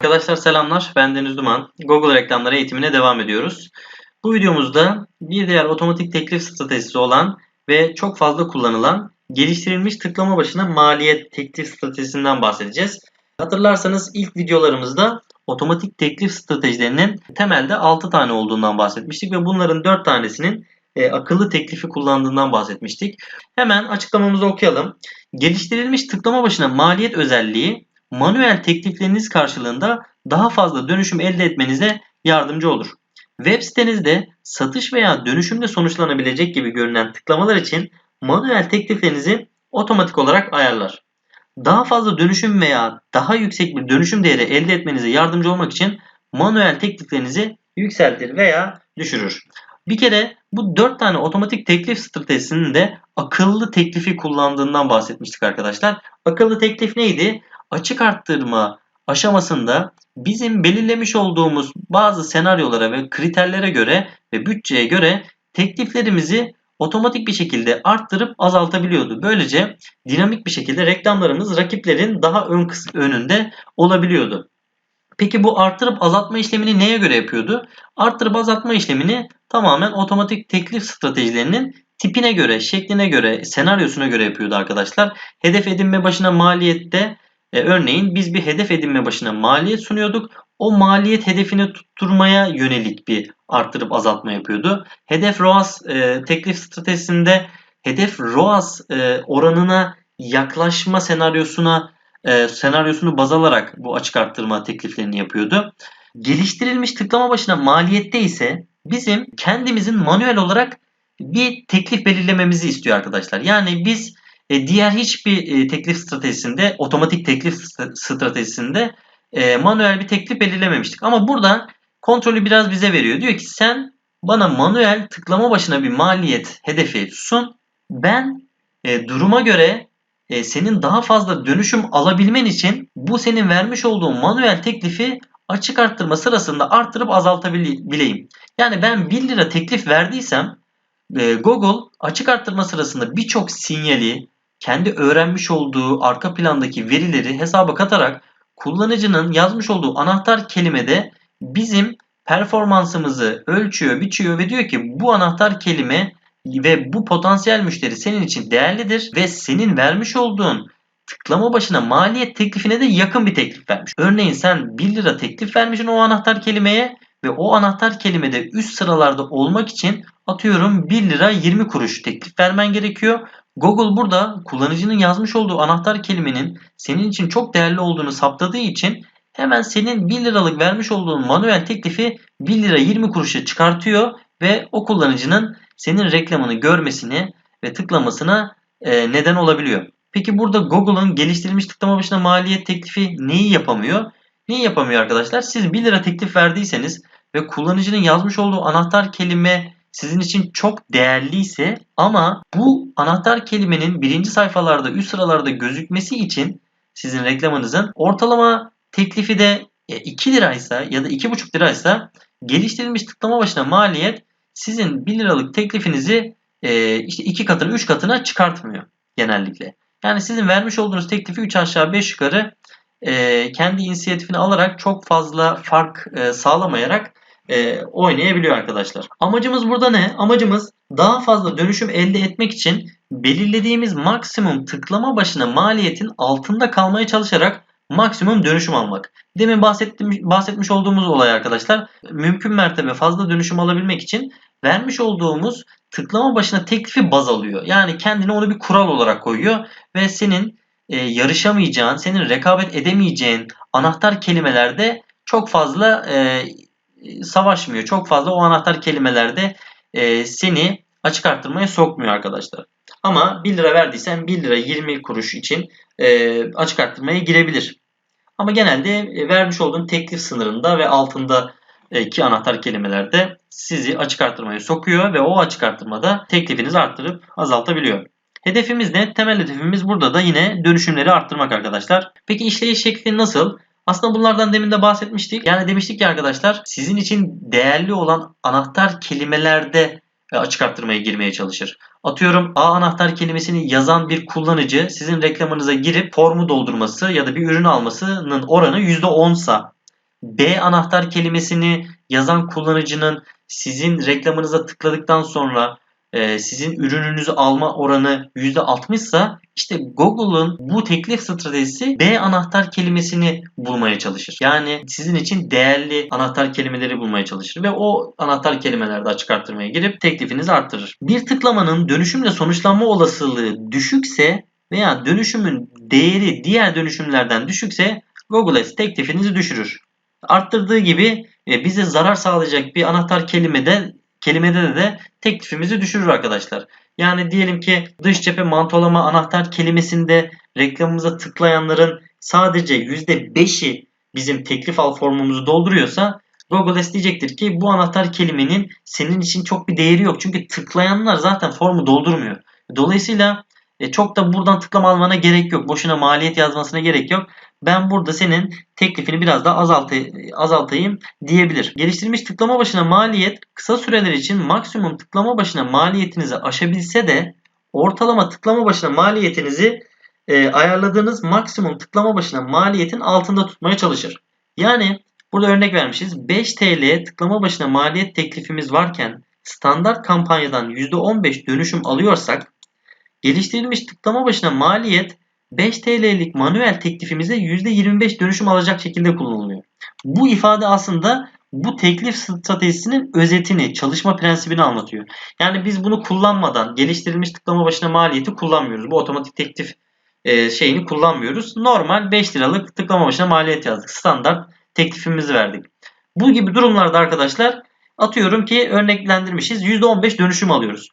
Arkadaşlar selamlar. Ben Deniz Duman. Google reklamları eğitimine devam ediyoruz. Bu videomuzda bir diğer otomatik teklif stratejisi olan ve çok fazla kullanılan geliştirilmiş tıklama başına maliyet teklif stratejisinden bahsedeceğiz. Hatırlarsanız ilk videolarımızda otomatik teklif stratejilerinin temelde 6 tane olduğundan bahsetmiştik ve bunların 4 tanesinin e, akıllı teklifi kullandığından bahsetmiştik. Hemen açıklamamızı okuyalım. Geliştirilmiş tıklama başına maliyet özelliği manuel teklifleriniz karşılığında daha fazla dönüşüm elde etmenize yardımcı olur. Web sitenizde satış veya dönüşümle sonuçlanabilecek gibi görünen tıklamalar için manuel tekliflerinizi otomatik olarak ayarlar. Daha fazla dönüşüm veya daha yüksek bir dönüşüm değeri elde etmenize yardımcı olmak için manuel tekliflerinizi yükseltir veya düşürür. Bir kere bu 4 tane otomatik teklif stratejisinin de akıllı teklifi kullandığından bahsetmiştik arkadaşlar. Akıllı teklif neydi? Açık arttırma aşamasında bizim belirlemiş olduğumuz bazı senaryolara ve kriterlere göre ve bütçeye göre tekliflerimizi otomatik bir şekilde arttırıp azaltabiliyordu. Böylece dinamik bir şekilde reklamlarımız rakiplerin daha ön önünde olabiliyordu. Peki bu arttırıp azaltma işlemini neye göre yapıyordu? Arttırıp azaltma işlemini tamamen otomatik teklif stratejilerinin tipine göre, şekline göre, senaryosuna göre yapıyordu arkadaşlar. Hedef edinme başına maliyette e, örneğin biz bir hedef edinme başına maliyet sunuyorduk. O maliyet hedefini tutturmaya yönelik bir arttırıp azaltma yapıyordu. Hedef ROAS e, teklif stratejisinde hedef ROAS e, oranına yaklaşma senaryosuna e, senaryosunu baz alarak bu açık arttırma tekliflerini yapıyordu. Geliştirilmiş tıklama başına maliyette ise bizim kendimizin manuel olarak bir teklif belirlememizi istiyor arkadaşlar. Yani biz e, diğer hiçbir e, teklif stratejisinde, otomatik teklif stratejisinde e, manuel bir teklif belirlememiştik. Ama burada kontrolü biraz bize veriyor. Diyor ki sen bana manuel tıklama başına bir maliyet hedefi sun. Ben e, duruma göre e, senin daha fazla dönüşüm alabilmen için bu senin vermiş olduğun manuel teklifi açık arttırma sırasında arttırıp azaltabileyim. Yani ben 1 lira teklif verdiysem e, Google açık arttırma sırasında birçok sinyali kendi öğrenmiş olduğu arka plandaki verileri hesaba katarak kullanıcının yazmış olduğu anahtar kelimede bizim performansımızı ölçüyor, biçiyor ve diyor ki bu anahtar kelime ve bu potansiyel müşteri senin için değerlidir ve senin vermiş olduğun tıklama başına maliyet teklifine de yakın bir teklif vermiş. Örneğin sen 1 lira teklif vermişsin o anahtar kelimeye ve o anahtar kelimede üst sıralarda olmak için atıyorum 1 lira 20 kuruş teklif vermen gerekiyor. Google burada kullanıcının yazmış olduğu anahtar kelimenin senin için çok değerli olduğunu saptadığı için hemen senin 1 liralık vermiş olduğun manuel teklifi 1 lira 20 kuruşa çıkartıyor ve o kullanıcının senin reklamını görmesini ve tıklamasına e, neden olabiliyor. Peki burada Google'ın geliştirilmiş tıklama başına maliyet teklifi neyi yapamıyor? Neyi yapamıyor arkadaşlar? Siz 1 lira teklif verdiyseniz ve kullanıcının yazmış olduğu anahtar kelime sizin için çok değerliyse ama bu anahtar kelimenin birinci sayfalarda üst sıralarda gözükmesi için sizin reklamınızın ortalama teklifi de 2 e, liraysa ya da 2,5 liraysa geliştirilmiş tıklama başına maliyet sizin 1 liralık teklifinizi e, işte 2 katına 3 katına çıkartmıyor genellikle. Yani sizin vermiş olduğunuz teklifi 3 aşağı 5 yukarı e, kendi inisiyatifini alarak çok fazla fark e, sağlamayarak e, oynayabiliyor arkadaşlar. Amacımız burada ne? Amacımız daha fazla dönüşüm elde etmek için belirlediğimiz maksimum tıklama başına maliyetin altında kalmaya çalışarak maksimum dönüşüm almak. Demin bahsettim, bahsetmiş olduğumuz olay arkadaşlar. Mümkün mertebe fazla dönüşüm alabilmek için vermiş olduğumuz tıklama başına teklifi baz alıyor. Yani kendine onu bir kural olarak koyuyor ve senin e, yarışamayacağın, senin rekabet edemeyeceğin anahtar kelimelerde çok fazla e, savaşmıyor. Çok fazla o anahtar kelimelerde e, seni açık arttırmaya sokmuyor arkadaşlar. Ama 1 lira verdiysen 1 lira 20 kuruş için e, açık arttırmaya girebilir. Ama genelde e, vermiş olduğun teklif sınırında ve altındaki anahtar kelimelerde sizi açık arttırmaya sokuyor ve o açık arttırmada teklifinizi arttırıp azaltabiliyor. Hedefimiz ne? Temel hedefimiz burada da yine dönüşümleri arttırmak arkadaşlar. Peki işleyiş şekli nasıl? Aslında bunlardan demin de bahsetmiştik. Yani demiştik ki arkadaşlar sizin için değerli olan anahtar kelimelerde e, açık arttırmaya girmeye çalışır. Atıyorum A anahtar kelimesini yazan bir kullanıcı sizin reklamınıza girip formu doldurması ya da bir ürün almasının oranı %10 sa B anahtar kelimesini yazan kullanıcının sizin reklamınıza tıkladıktan sonra e, sizin ürününüzü alma oranı %60 ise işte Google'un bu teklif stratejisi B anahtar kelimesini bulmaya çalışır. Yani sizin için değerli anahtar kelimeleri bulmaya çalışır ve o anahtar kelimelerde açık arttırmaya girip teklifinizi arttırır. Bir tıklamanın dönüşümle sonuçlanma olasılığı düşükse veya dönüşümün değeri diğer dönüşümlerden düşükse Google Ads teklifinizi düşürür. Arttırdığı gibi e, bize zarar sağlayacak bir anahtar kelimede kelimede de, teklifimizi düşürür arkadaşlar. Yani diyelim ki dış cephe mantolama anahtar kelimesinde reklamımıza tıklayanların sadece %5'i bizim teklif al formumuzu dolduruyorsa Google diyecektir ki bu anahtar kelimenin senin için çok bir değeri yok. Çünkü tıklayanlar zaten formu doldurmuyor. Dolayısıyla e, çok da buradan tıklama almana gerek yok. Boşuna maliyet yazmasına gerek yok. Ben burada senin teklifini biraz daha azaltayım diyebilir. Geliştirilmiş tıklama başına maliyet kısa süreler için maksimum tıklama başına maliyetinizi aşabilse de ortalama tıklama başına maliyetinizi e, ayarladığınız maksimum tıklama başına maliyetin altında tutmaya çalışır. Yani burada örnek vermişiz. 5 TL tıklama başına maliyet teklifimiz varken standart kampanyadan %15 dönüşüm alıyorsak Geliştirilmiş tıklama başına maliyet 5 TL'lik manuel teklifimize %25 dönüşüm alacak şekilde kullanılıyor. Bu ifade aslında bu teklif stratejisinin özetini, çalışma prensibini anlatıyor. Yani biz bunu kullanmadan geliştirilmiş tıklama başına maliyeti kullanmıyoruz. Bu otomatik teklif e, şeyini kullanmıyoruz. Normal 5 liralık tıklama başına maliyet yazdık. Standart teklifimizi verdik. Bu gibi durumlarda arkadaşlar atıyorum ki örneklendirmişiz. %15 dönüşüm alıyoruz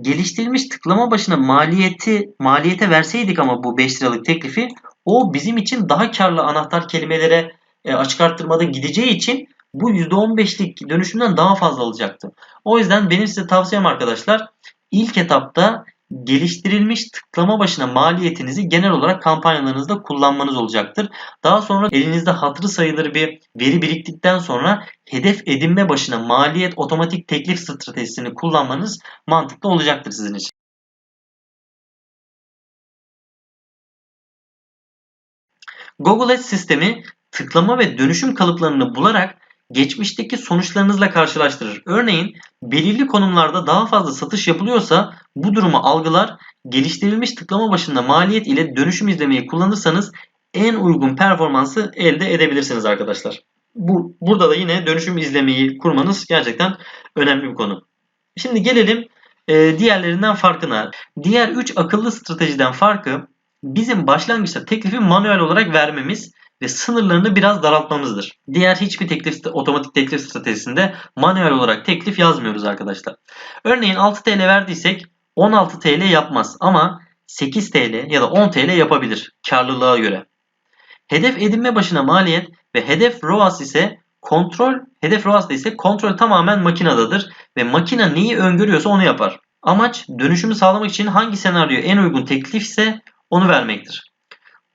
geliştirilmiş tıklama başına maliyeti maliyete verseydik ama bu 5 liralık teklifi o bizim için daha karlı anahtar kelimelere e, açık arttırmada gideceği için bu %15'lik dönüşümden daha fazla alacaktı. O yüzden benim size tavsiyem arkadaşlar ilk etapta geliştirilmiş tıklama başına maliyetinizi genel olarak kampanyalarınızda kullanmanız olacaktır. Daha sonra elinizde hatırı sayılır bir veri biriktikten sonra hedef edinme başına maliyet otomatik teklif stratejisini kullanmanız mantıklı olacaktır sizin için. Google Ads sistemi tıklama ve dönüşüm kalıplarını bularak geçmişteki sonuçlarınızla karşılaştırır. Örneğin belirli konumlarda daha fazla satış yapılıyorsa bu durumu algılar, geliştirilmiş tıklama başında maliyet ile dönüşüm izlemeyi kullanırsanız en uygun performansı elde edebilirsiniz arkadaşlar. Bu, burada da yine dönüşüm izlemeyi kurmanız gerçekten önemli bir konu. Şimdi gelelim e, diğerlerinden farkına. Diğer 3 akıllı stratejiden farkı bizim başlangıçta teklifi manuel olarak vermemiz ve sınırlarını biraz daraltmamızdır. Diğer hiçbir teklif otomatik teklif stratejisinde manuel olarak teklif yazmıyoruz arkadaşlar. Örneğin 6 TL verdiysek 16 TL yapmaz ama 8 TL ya da 10 TL yapabilir karlılığa göre. Hedef edinme başına maliyet ve hedef ROAS ise kontrol, hedef ROAS ise kontrol tamamen makinadadır ve makine neyi öngörüyorsa onu yapar. Amaç dönüşümü sağlamak için hangi senaryo en uygun teklif ise onu vermektir.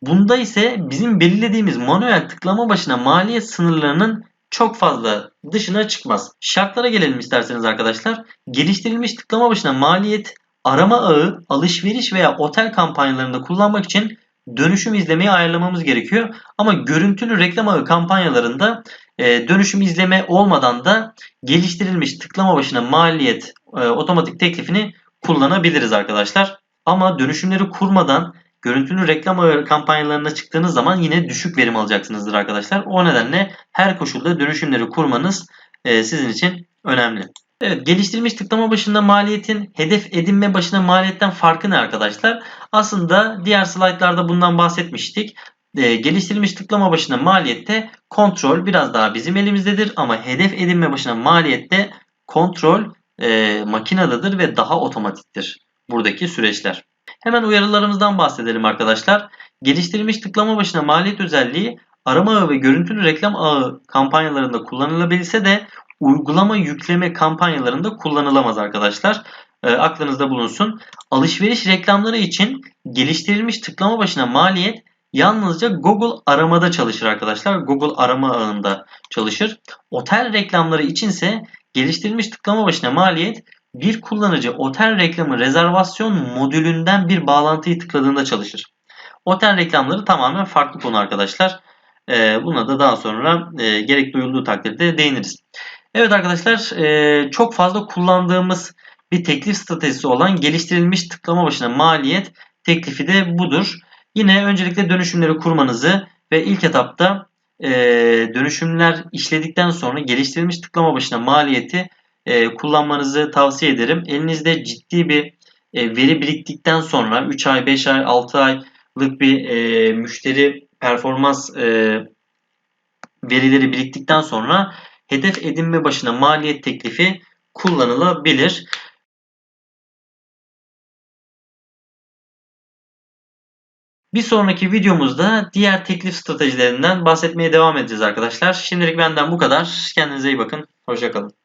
Bunda ise bizim belirlediğimiz manuel tıklama başına maliyet sınırlarının çok fazla dışına çıkmaz. Şartlara gelelim isterseniz arkadaşlar. Geliştirilmiş tıklama başına maliyet arama ağı, alışveriş veya otel kampanyalarında kullanmak için dönüşüm izlemeyi ayarlamamız gerekiyor. Ama görüntülü reklam ağı kampanyalarında e, dönüşüm izleme olmadan da geliştirilmiş tıklama başına maliyet e, otomatik teklifini kullanabiliriz arkadaşlar. Ama dönüşümleri kurmadan görüntülü reklam kampanyalarına çıktığınız zaman yine düşük verim alacaksınızdır arkadaşlar. O nedenle her koşulda dönüşümleri kurmanız e, sizin için önemli. Evet, geliştirilmiş tıklama başında maliyetin hedef edinme başına maliyetten farkı ne arkadaşlar? Aslında diğer slaytlarda bundan bahsetmiştik. E, geliştirilmiş tıklama başına maliyette kontrol biraz daha bizim elimizdedir ama hedef edinme başına maliyette kontrol e, makinadadır ve daha otomatiktir buradaki süreçler. Hemen uyarılarımızdan bahsedelim arkadaşlar. Geliştirilmiş tıklama başına maliyet özelliği arama ağı ve görüntülü reklam ağı kampanyalarında kullanılabilse de uygulama yükleme kampanyalarında kullanılamaz arkadaşlar. E, aklınızda bulunsun. Alışveriş reklamları için geliştirilmiş tıklama başına maliyet yalnızca Google aramada çalışır arkadaşlar. Google arama ağında çalışır. Otel reklamları içinse geliştirilmiş tıklama başına maliyet bir kullanıcı otel reklamı rezervasyon modülünden bir bağlantıyı tıkladığında çalışır. Otel reklamları tamamen farklı konu arkadaşlar. E, buna da daha sonra e, gerek duyulduğu takdirde değiniriz. Evet arkadaşlar e, çok fazla kullandığımız bir teklif stratejisi olan geliştirilmiş tıklama başına maliyet teklifi de budur. Yine öncelikle dönüşümleri kurmanızı ve ilk etapta e, dönüşümler işledikten sonra geliştirilmiş tıklama başına maliyeti e, kullanmanızı tavsiye ederim. Elinizde ciddi bir veri biriktikten sonra 3 ay, 5 ay, 6 aylık bir müşteri performans verileri biriktikten sonra hedef edinme başına maliyet teklifi kullanılabilir. Bir sonraki videomuzda diğer teklif stratejilerinden bahsetmeye devam edeceğiz arkadaşlar. Şimdilik benden bu kadar. Kendinize iyi bakın. Hoşçakalın.